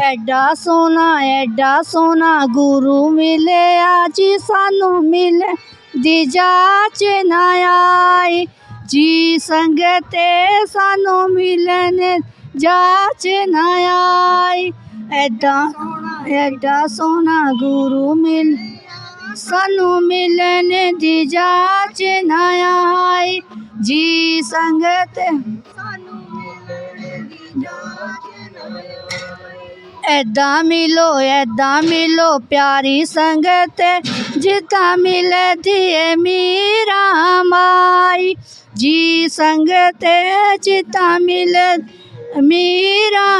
ਐਡਾ ਸੋਨਾ ਐਡਾ ਸੋਨਾ ਗੁਰੂ ਮਿਲਿਆ ਜੀ ਸਾਨੂੰ ਮਿਲੇ ਦੀ ਜਾਚ ਨਾ ਆਈ ਜੀ ਸੰਗਤੇ ਸਾਨੂੰ ਮਿਲਨੇ ਜਾਚ ਨਾ ਆਈ ਐਡਾ ਐਡਾ ਸੋਨਾ ਗੁਰੂ ਮਿਲ ਸਾਨੂੰ ਮਿਲਨੇ ਦੀ ਜਾਚ ਨਾ ਆਈ ਜੀ ਸੰਗਤੇ ਸਾਨੂੰ ਮਿਲਨੇ ਦੀ ਜਾਚ ਨਾ ਆਈ ایدا ملو ایدا ملو پیاری سنگت جتا ملے دھیے میرا مائی جی سنگت جتا ملے میرا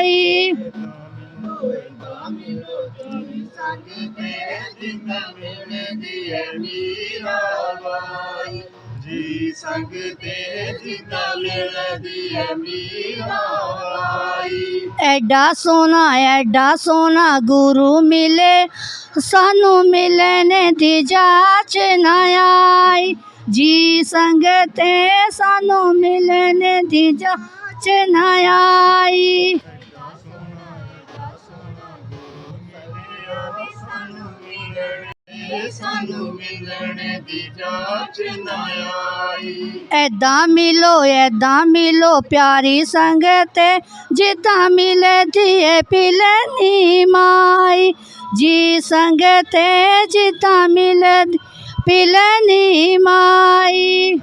جیتا مل میرامائی ایڈا سونا ایڈا سونا گرو ملے سانو ملنے دی نہ آئی جی سانو ملنے دی آئی ملو ایدا ملو پیاری سگتیں جدا مل دے پیلنی مائی جی سنگ تیدہ ملے پیلے پی مائی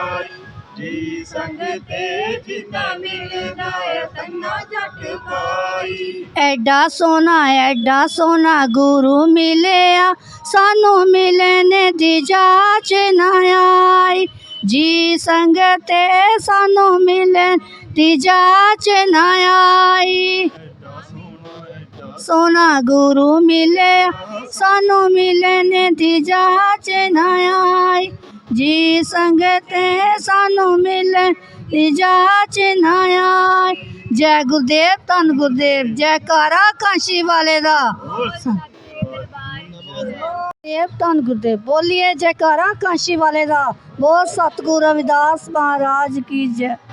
ایڈا سونا ایڈا سونا گرو مل سانو ملنے جاچنا جی سنگتے سانو ملنی جاچ سونا گرو مل سانو ملنے جچنا آئی ਜੀ ਸੰਗਤ ਸਾਨੂੰ ਮਿਲਣ ਲਿਜਾ ਚਨਾਇਆ ਜੈ ਗੁਰਦੇਵ ਤਨ ਗੁਰਦੇਵ ਜੈਕਾਰਾ ਕਾਂਸ਼ੀ ਵਾਲੇ ਦਾ ਦੇਵ ਤਨ ਗੁਰਦੇਵ ਬੋਲੀਏ ਜੈਕਾਰਾ ਕਾਂਸ਼ੀ ਵਾਲੇ ਦਾ ਬੋਲ ਸਤਿਗੁਰ ਰਵਿਦਾਸ ਮਹਾਰਾਜ ਕੀ ਜੈ